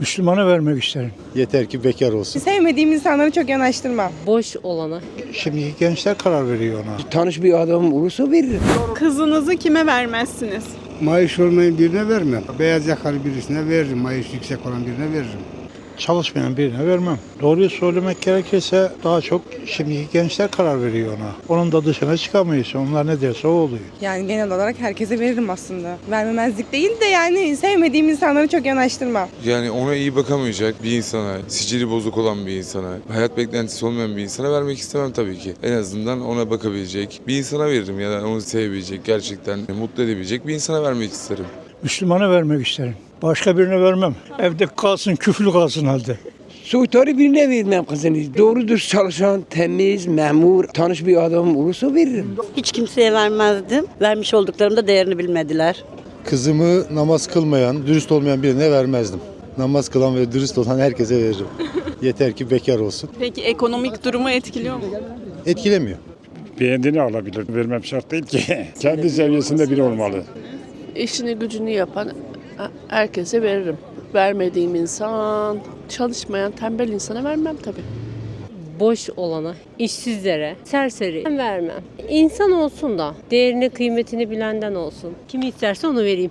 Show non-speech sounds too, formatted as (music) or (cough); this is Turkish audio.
Müslümana vermek isterim. Yeter ki bekar olsun. Sevmediğim insanları çok yanaştırmam. boş olana. Şimdiki gençler karar veriyor ona. Tanış bir adam olursa veririm. Kızınızı kime vermezsiniz? Maaş olmayan birine vermem. Beyaz yakalı birisine veririm. Maaş yüksek olan birine veririm. Çalışmayan birine vermem. Doğruyu söylemek gerekirse daha çok şimdiki gençler karar veriyor ona. Onun da dışına çıkamayız. Onlar ne derse o oluyor. Yani genel olarak herkese veririm aslında. Vermemezlik değil de yani sevmediğim insanları çok yanaştırmam. Yani ona iyi bakamayacak bir insana, sicili bozuk olan bir insana, hayat beklentisi olmayan bir insana vermek istemem tabii ki. En azından ona bakabilecek bir insana veririm ya da onu sevebilecek, gerçekten mutlu edebilecek bir insana vermek isterim. Müslümana vermek isterim. Başka birine vermem. Evde kalsın, küflü kalsın halde. Soytarı birine vermem kızını. Doğru dürüst çalışan, temiz, memur, tanış bir adam olursa veririm. Hiç kimseye vermezdim. Vermiş olduklarımda değerini bilmediler. Kızımı namaz kılmayan, dürüst olmayan birine vermezdim. Namaz kılan ve dürüst olan herkese veririm. (laughs) Yeter ki bekar olsun. Peki ekonomik durumu etkiliyor mu? Etkilemiyor. Beğendiğini alabilir. Vermem şart değil ki. (laughs) Kendi seviyesinde biri olmalı. İşini gücünü yapan herkese veririm. Vermediğim insan, çalışmayan tembel insana vermem tabii. Boş olana, işsizlere, serseri vermem. İnsan olsun da değerini kıymetini bilenden olsun. Kimi isterse onu vereyim.